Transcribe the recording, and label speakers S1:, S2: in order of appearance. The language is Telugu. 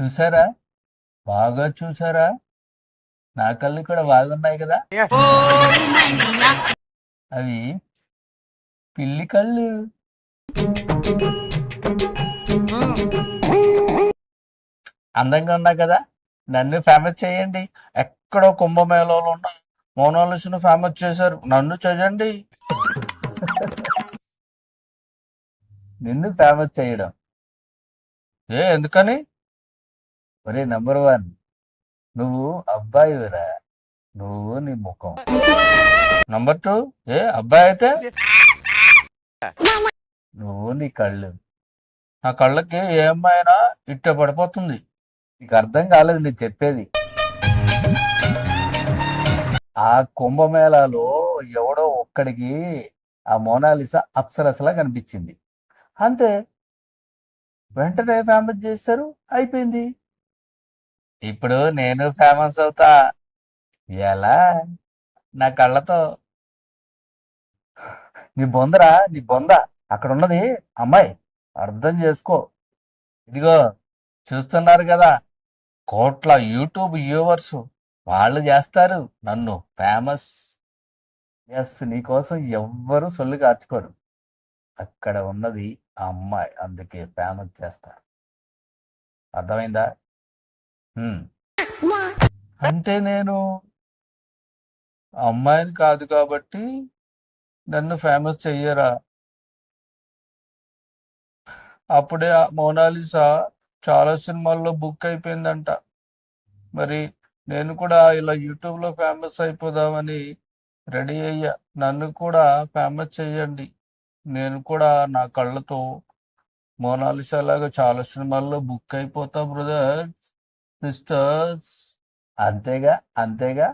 S1: చూసారా? బాగా చూసారా? నా కళ్ళు కూడా బాగున్నాయి కదా. అవి పిల్లి కళ్ళు. అందంగా ఉన్నా కదా. నన్ను ఫేమస్ చేయండి. ఎక్కడో కుంభమేళలో ఉన్న మోనాలిస్ను ఫేమస్ చేశారు. నన్ను చేయండి నిన్ను ఫేమస్ చేయడం. ఏ ఎందుకని? ఒరే నంబర్ వన్ నువ్వు అబ్బాయిరా నువ్వు నీ ముఖం. నంబర్ టూ ఏ అబ్బాయి అయితే? నువ్వు నీ కళ్ళు. నా కళ్ళకి ఏ అమ్మాయినా ఇట్ట పడిపోతుంది. నీకు అర్థం కాలేదు నేను చెప్పేది. ఆ కుంభమేళాలో ఎవడో ఒక్కడికి ఆ మోనాలిసా అప్సరసలా కనిపించింది. అంతే. వెంటనే ఫేమస్ చేశారు అయిపోయింది. ఇప్పుడు నేను ఫేమస్ అవుతా. ఎలా? నా కళ్ళతో. నీ బొందరా? నీ బొంద. అక్కడ ఉన్నది అమ్మాయి. అర్థం చేసుకో. ఇదిగో చూస్తున్నారు కదా. కోట్ల యూట్యూబ్ వ్యూవర్స్ వాళ్ళు చేస్తారు నన్ను ఫేమస్ ఎస్ నీకోసం ఎవ్వరు సొల్లు కార్చుకోరు అక్కడ ఉన్నది ఆ అమ్మాయి. అందుకే ఫేమస్ చేస్తారు అర్థమైందా? అంటే నేను అమ్మాయిని కాదు కాబట్టి నన్ను ఫేమస్ చెయ్యరా? అప్పుడే మోనాలిసా చాలా సినిమాల్లో బుక్ అయిపోయిందంట. మరి నేను కూడా ఇలా యూట్యూబ్లో ఫేమస్ అయిపోదామని రెడీ అయ్యా. నన్ను కూడా ఫేమస్ చెయ్యండి. నేను కూడా నా కళ్ళతో మోనాలిసా లాగా చాలా సినిమాల్లో బుక్ అయిపోతా బ్రదర్స్ సిస్టర్స్ అంతేగా అంతేగా.